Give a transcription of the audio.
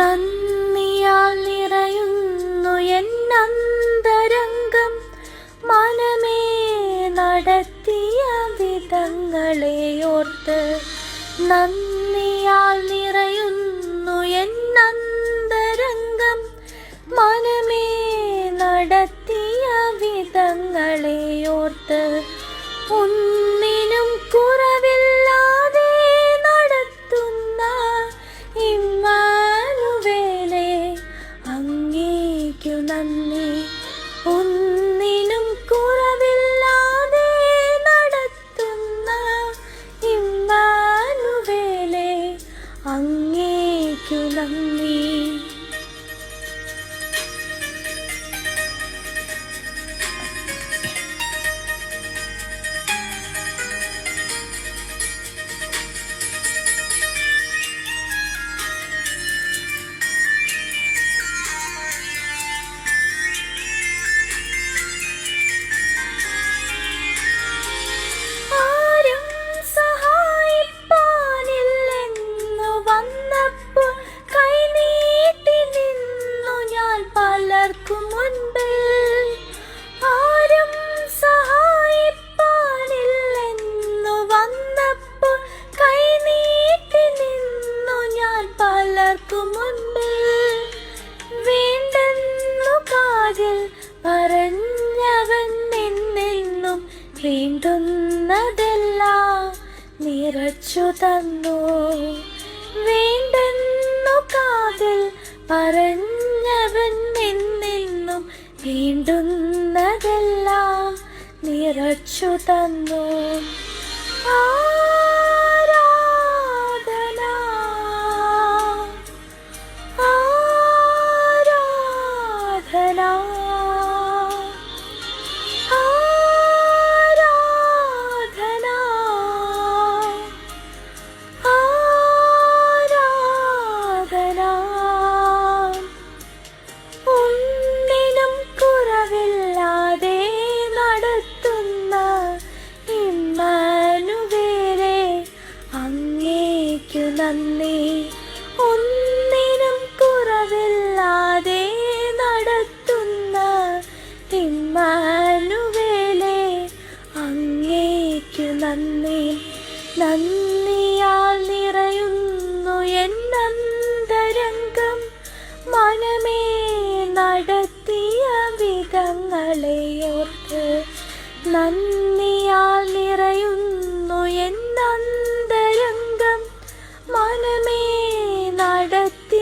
നന്ദിയാൽ നിറയുന്നു എന്നന്തരംഗം മനമേ നടത്തിയ വിധങ്ങളെ ഓർത്ത് നന്ദിയാൽ നിറയുന്നു എന്നന്തരംഗം മനമേ നടത്തിയ വിധങ്ങളെ ഓർത്ത് ഒന്നിനും നിന്നെന്നും വേണ്ടുന്നതെല്ലാം നിറച്ചു തന്നു. വേണ്ടെന്നു കാതിൽ പറഞ്ഞവൻ നിന്നും വേണ്ടുന്നതെല്ലാം നിറച്ചു തന്നു. ആരാധന അങ്ങേക്കു നന്ദി. ഒന്നിനും കുറവില്ലാതെ നടത്തുന്ന ഇമ്മാനുവേലെ അങ്ങേക്കു നന്ദി. നന്ദിയാൽ നിറയുന്നു എന്നന്തരംഗം മനമേ നടത്തിയ വിധങ്ങളെ ഓർത്ത് നന്ദി നടത്തി